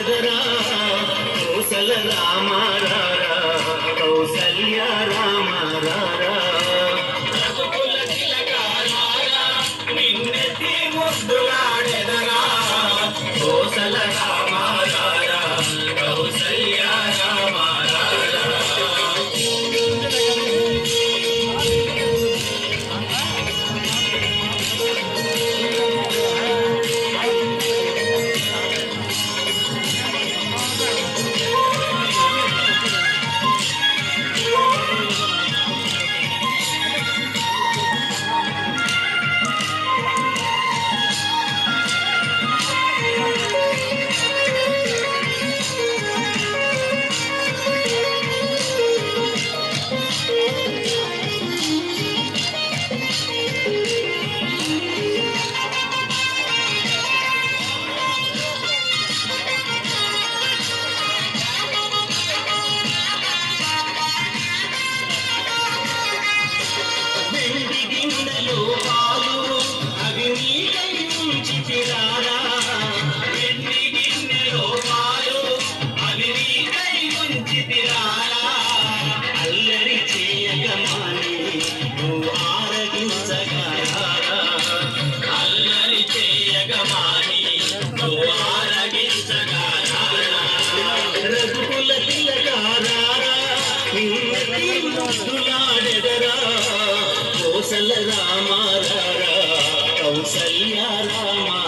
ముద్దులాడెదరా కౌసల రామారారా కౌసల్య తిలకారారా నిన్నెత్తి ముద్దులాడెదరా. కౌసల సయ్యా రామా